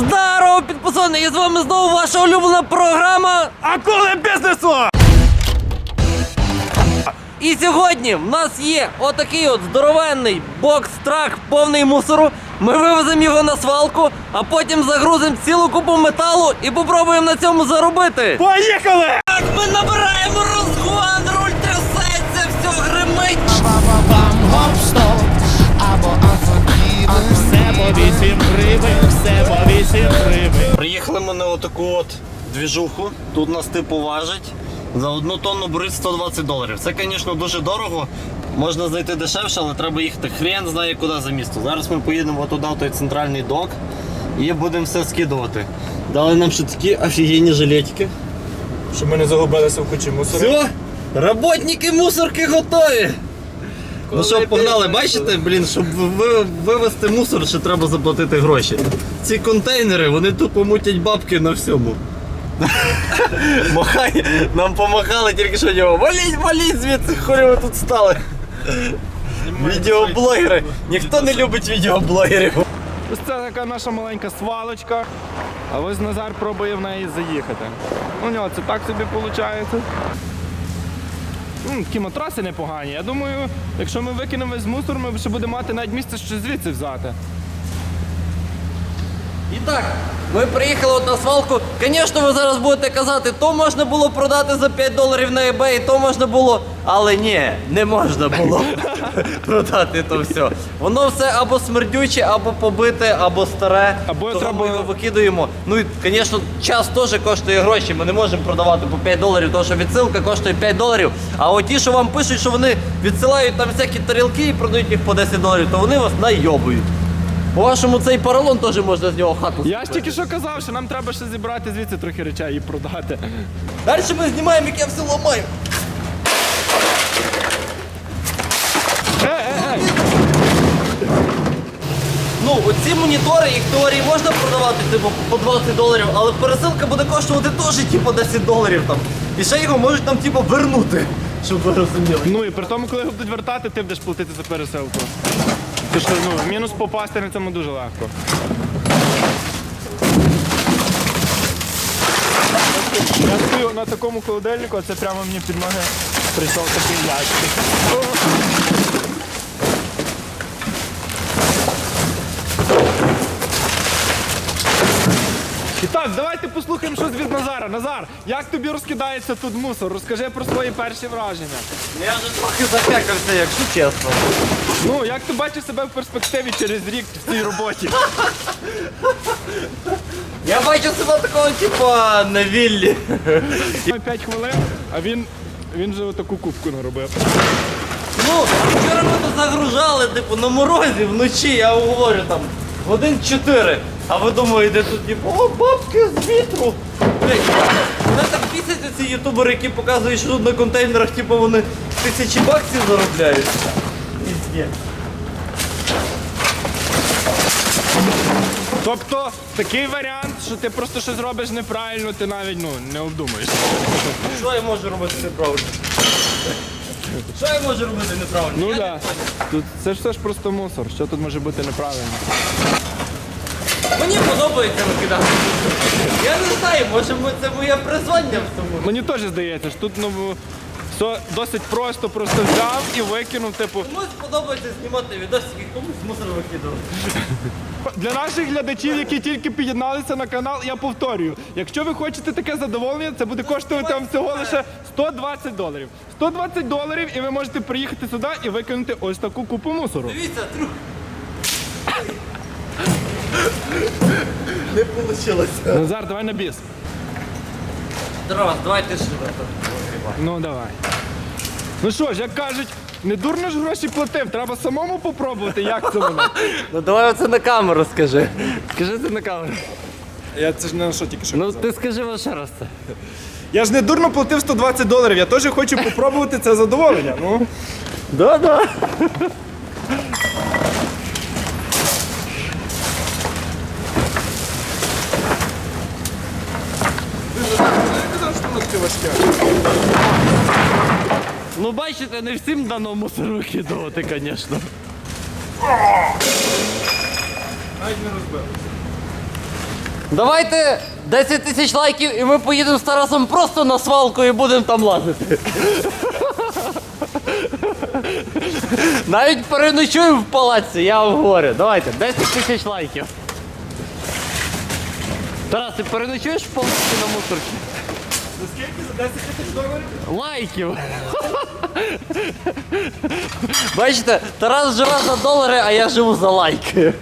Здорово, підписані! І з вами знову ваша улюблена програма. Акули бізнесу! І сьогодні в нас є отакий от здоровенний бокс-трак повний мусору. Ми вивеземо його на свалку, а потім загрузимо цілу купу металу і попробуємо на цьому заробити. Поїхали! Так, ми набираємо розгон, 7 гривень. Приїхали ми на отаку от двіжуху. Тут нас типу важить. За одну тонну бурит 120 доларів. Це, звісно, дуже дорого. Можна знайти дешевше, але треба їхати. Хрен знає куди за місто. Зараз ми поїдемо туди, в той центральний док і будемо все скидувати. Дали нам ще такі офігенні жилетики. Щоб ми не загубилися в кучі мусору. Все, роботники мусорки готові! Ну що, погнали, бачите, блін, щоб ви- вивезти мусор, ще треба заплатити гроші. Ці контейнери, вони тупо мутять бабки на всьому. Махай, нам помахали тільки що нього. Валіть, валіть звідси, хорі ви тут стали. Відеоблогери. Ніхто не любить відеоблогерів. Ось це така наша маленька свалочка. А ось Назар пробує в неї заїхати. У нього це так собі виходить. М, Такі непогані. Я думаю, якщо ми викинемо з мусор, ми ще будемо мати навіть місце що звідси взяти. І так, ми приїхали от на свалку. Звісно, ви зараз будете казати, то можна було продати за 5 доларів на eBay, то можна було. Але ні, не можна було продати то все. Воно все або смердюче, або побите, або старе. Або Того треба- ми його викидуємо. Ну і, звісно, час теж коштує гроші. Ми не можемо продавати по 5 доларів, тому що відсилка коштує 5 доларів. А от ті, що вам пишуть, що вони відсилають там всякі тарілки і продають їх по 10 доларів, то вони вас найобують. По-вашому, цей поролон теж можна з нього хату. Я ж тільки що казав, що нам треба ще зібрати звідси трохи речей і продати. Далі ми знімаємо, як я все ламаю. Ну, оці монітори, їх в теорії можна продавати типу, по 20 доларів, але пересилка буде коштувати теж типу 10 доларів там. І ще його можуть там типу вернути, щоб ви розуміли. Ну і при тому, коли його будуть вертати, ти будеш платити за пересилку. Ти ну, в мінус попасти на цьому дуже легко. Я стою на такому холодильнику, а це прямо мені під ноги прийшов такий ящик. І так, давайте послухаємо щось від Назара. Назар, як тобі розкидається тут мусор? Розкажи про свої перші враження. Я вже трохи запекався, якщо чесно. Ну, як ти бачиш себе в перспективі через рік в цій роботі? Я бачу себе такого, типу, на віллі. 5 хвилин, а він, він вже таку кубку наробив. Ну, вчора ми тут загружали, типу, на морозі вночі, я вам говорю там, годин 4. А ви думаєте тут, типу, о, бабки з вітру. Мене так бісяться ці ютубери, які показують, що тут на контейнерах, типу, вони тисячі баксів заробляють. Пізде. Тобто такий варіант, що ти просто щось робиш неправильно, ти навіть ну, не обдумаєш. Що я можу робити неправильно? Що я можу робити неправильно? Ну Я так. Тут це ж все ж просто мусор. Що тут може бути неправильно? Мені подобається викидати. Я не знаю, може це моє призвання в тому. Мені теж здається, що тут ну, все досить просто, просто взяв і викинув, типу. Комусь подобається знімати відосики, комусь мусор викидувати. Для наших глядачів, які тільки під'єдналися на канал, я повторюю, якщо ви хочете таке задоволення, це буде коштувати вам всього лише 120 доларів. 120 доларів, і ви можете приїхати сюди і викинути ось таку купу мусору. Дивіться, друг. Не вийшло. Назар, давай на біс. Тарас, давай ти сюди. Ну давай. Ну що ж, як кажуть, не дурно ж гроші платив, треба самому попробувати, як це воно. Ну давай оце на камеру скажи. Скажи це на камеру. Я це ж не на що тільки що. Ну ти скажи ще раз це. Я ж не дурно платив 120 доларів, я теж хочу попробувати це задоволення. Ну. Да-да. Ну бачите, не всім дано мусор викидувати, звісно. Навіть не розбив. Давайте 10 тисяч лайків і ми поїдемо з Тарасом просто на свалку і будемо там лазити. Навіть переночуємо в палаці, я вам говорю. Давайте, 10 тисяч лайків. Тарас, ти переночуєш в палаці на мусорці? За скільки? За 10 тисяч доларів? Лайків. Бачите, Тарас живе за долари, а я живу за лайки.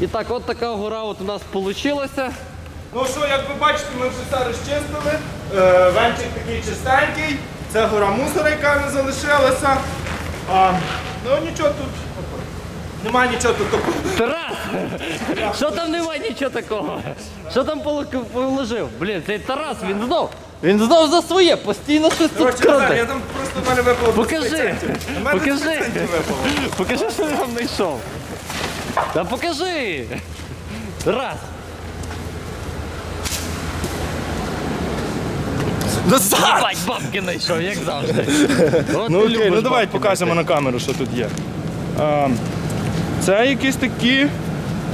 І так, от така гора от у нас вийшла. Ну що, як ви бачите, ми вже все розчистили. Е, Венчик такий чистенький. Це гора мусора, яка не залишилася. А, ну нічого тут. Нема нічого тут такого. Тарас! Що там немає нічого такого? Що там поло- положив? Блін, цей Тарас, він знов. Він знов за своє, постійно щось тут Коротше, Назар, я краде. там просто в мене випало. 10 Покажи! центів. У мене 10 Покажи! випало. Покажи, що ти там знайшов. Та покажи! Раз! Єбать, бабки знайшов, як завжди. От Ну ти окей, любиш ну давай бабки покажемо на камеру, що тут є. А, це якісь такі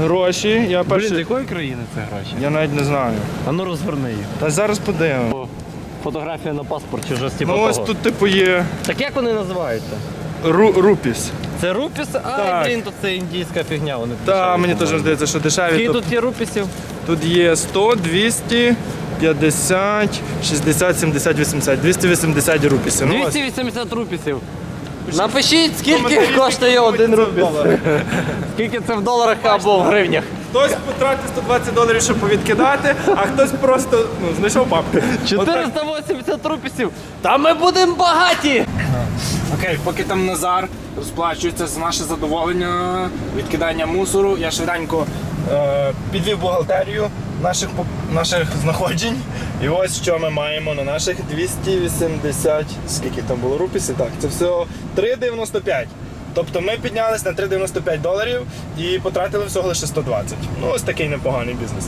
гроші. Я Блін, з якої країни це гроші? Я навіть не знаю. А ну розгорни їх. Та зараз подивимо. Фотографія на паспорт чи щось типу Ну ось того. тут типу є Так як вони називаються? ру, рупіс. Це рупіс? А, блін, то це індійська фігня. Вони Та дешеві, мені теж здається, що дешеві. Скільки Тут, тут є рупісів? тут є 100, 200, 50, 60, 70, 80. 280 рупісів. Ну, ось. 280 рупісів. Напишіть, скільки Коментарі, коштує скільки один це в рупіс. доларах. Скільки це в доларах або в гривнях. Хтось потратив 120 доларів, щоб повідкидати, а хтось просто ну, знайшов папку. Отак. 480 рупісів. Та ми будемо багаті! Окей, поки там Назар розплачується за наше задоволення, відкидання мусору, я швиденько Е, підвів бухгалтерію наших, наших знаходжень. І ось що ми маємо на наших 280, скільки там було рупісів? Так, це все 3,95. Тобто ми піднялись на 3,95 доларів і потратили всього лише 120. Ну ось такий непоганий бізнес.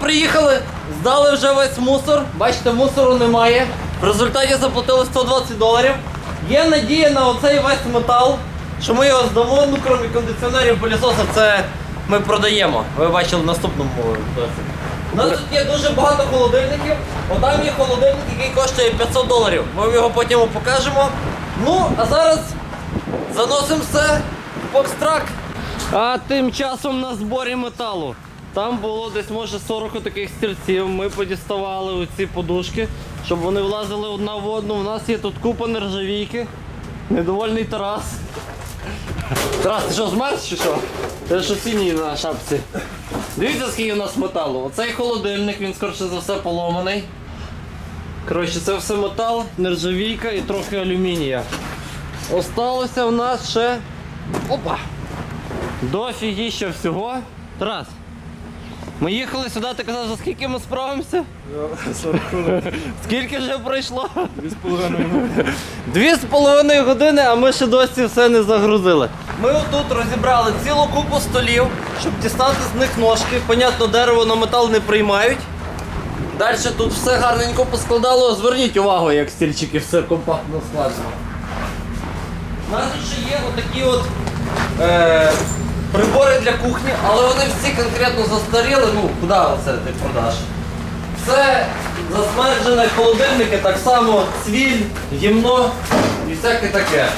Приїхали, здали вже весь мусор. Бачите, мусору немає. В результаті заплатили 120 доларів. Є надія на оцей весь метал, що ми його здамо, ну крім кондиціонерів, пилісоса, це ми продаємо. Ви бачили в наступному. У нас тут є дуже багато холодильників. Отам є холодильник, який коштує 500 доларів. Ми вам його потім покажемо. Ну, а зараз заносимо все в бокстрак. А тим часом на зборі металу. Там було десь може 40 таких стільців. Ми подіставали оці подушки, щоб вони влазили одна в одну. У нас є тут купа нержавійки. Недовольний Тарас. Тарас, ти що, змерз чи що? Ти що синій на шапці. Дивіться, скільки у нас металу. Оцей холодильник, він скорше за все поломаний. Коротше, це все метал, нержавійка і трохи алюмінія. Осталося в нас ще. Опа! Дофігіща всього. Тарас. Ми їхали сюди, ти казав, за скільки ми справимося? 40 хвилин. Скільки вже пройшло? 2,5 Дві з половиною години, а ми ще досі все не загрузили. Ми отут розібрали цілу купу столів, щоб дістати з них ножки. Понятно, дерево на метал не приймають. Далі тут все гарненько поскладало. Зверніть увагу, як стільчики все компактно складено. У нас ще є отакі от е, прибори для кухні, але вони всі конкретно застаріли. Ну, куди оце ти продаш? Все засмерджене холодильники, так само цвіль, гімно і всяке таке.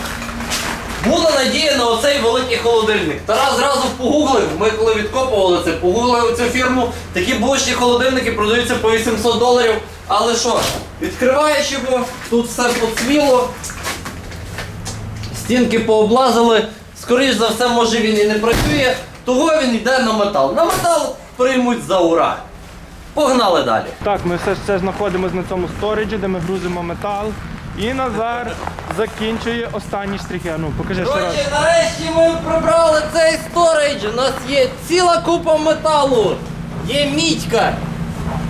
Була надія на оцей великий холодильник. Тарас зразу погуглив, ми коли відкопували це, погуглили цю фірму. Такі бушні холодильники продаються по 800 доларів. Але що, відкриваєш його, тут все поцвіло, стінки пооблазили. Скоріш за все, може він і не працює, того він йде на метал. На метал приймуть за ура. Погнали далі. Так, ми все ще знаходимося на цьому сториджі, де ми грузимо метал. І Назар закінчує останні штрихи. Ну, покажи ще раз. Коротше, нарешті ми прибрали цей сторейдж. У нас є ціла купа металу. Є мідька,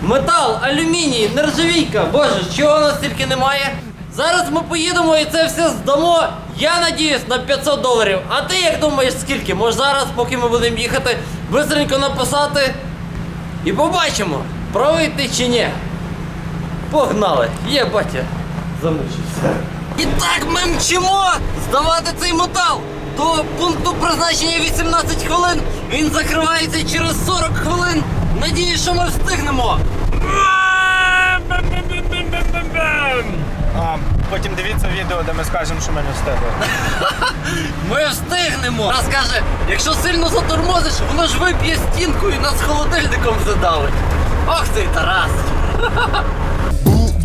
метал, алюміній, нержавійка. Боже, чого у нас тільки немає? Зараз ми поїдемо і це все здамо. Я надіюсь на 500 доларів. А ти як думаєш, скільки? Може зараз, поки ми будемо їхати, бистренько написати і побачимо, правий ти чи ні. Погнали! Є батя, замучився. І так ми мчимо здавати цей метал. До пункту призначення 18 хвилин. Він закривається через 40 хвилин. Надіюсь, що ми встигнемо. Потім дивіться відео, де ми скажемо, що ми не встигли. Ми встигнемо! Раз каже, якщо сильно затормозиш, воно ж виб'є стінку і нас холодильником задавить. Ох ти, Тарас!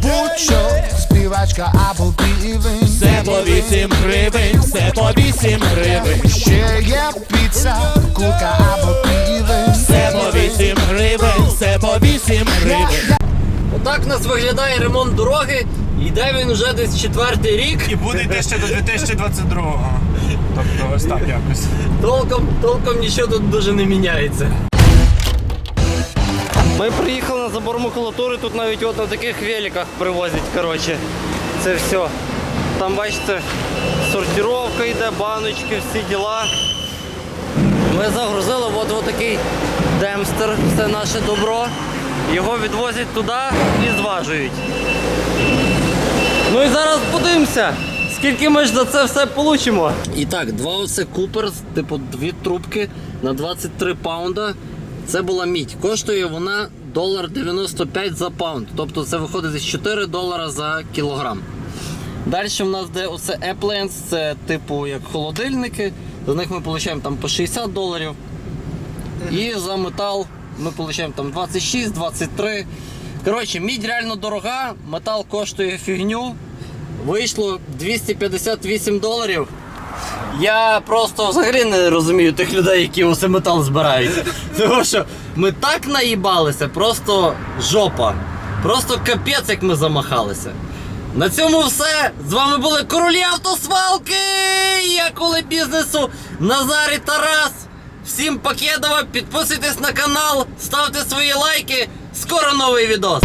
Бучо, співачка або півень. Все по вісім гривень, все по вісім гривень, Ще є піца, курка або півень. все по вісім гривень, все по вісім гривень. Отак у нас виглядає ремонт дороги. Йде він уже десь четвертий рік. І буде йти ще до 2022-го. Тобто ось так якось. Толком, толком нічого тут дуже не міняється. Ми приїхали на забор макулатури, тут навіть от на таких великах привозять, коротше. Це все. Там бачите, сортировка йде, баночки, всі діла. Ми загрузили от, от такий демстер, все наше добро. Його відвозять туди і зважують. Ну і зараз подивимося, скільки ми ж за це все получимо. І так, два оце Куперс, типу дві трубки на 23 паунда. Це була мідь. Коштує вона долар 95 за паунд. Тобто це виходить десь 4 долара за кілограм. Далі в нас де оце Appliance, це типу як холодильники. За них ми отримуємо там по 60 доларів. І за метал ми отримуємо там 26, 23. Коротше, мідь реально дорога, метал коштує фігню. Вийшло 258 доларів. Я просто взагалі не розумію тих людей, які усе метал збирають. Тому що ми так наїбалися, просто жопа. Просто капець, як ми замахалися. На цьому все. З вами були королі автосвалки. Я коли бізнесу Назар і Тарас. Всім покедова, підписуйтесь на канал, ставте свої лайки. Скоро новий відос.